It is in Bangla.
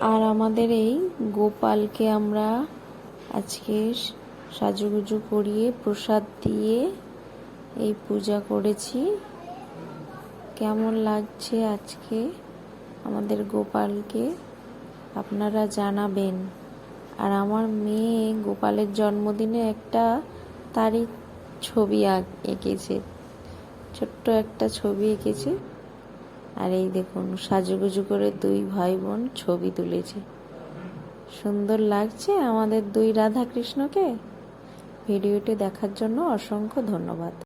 আর আমাদের এই গোপালকে আমরা আজকে সাজুগুজু করিয়ে প্রসাদ দিয়ে এই পূজা করেছি। কেমন লাগছে আজকে আমাদের গোপালকে? আপনারা জানাবেন। আর আমার মেয়ে গোপালের জন্মদিনে একটা তারই ছবি এঁকেছে ছোট্ট একটা ছবি এঁকেছে। আর এই দেখুন, সাজুগুজু করে দুই ভাই বোন ছবি তুলেছে। সুন্দর লাগছে আমাদের দুই রাধা কৃষ্ণকে ভিডিওটি দেখার জন্য অসংখ্য ধন্যবাদ।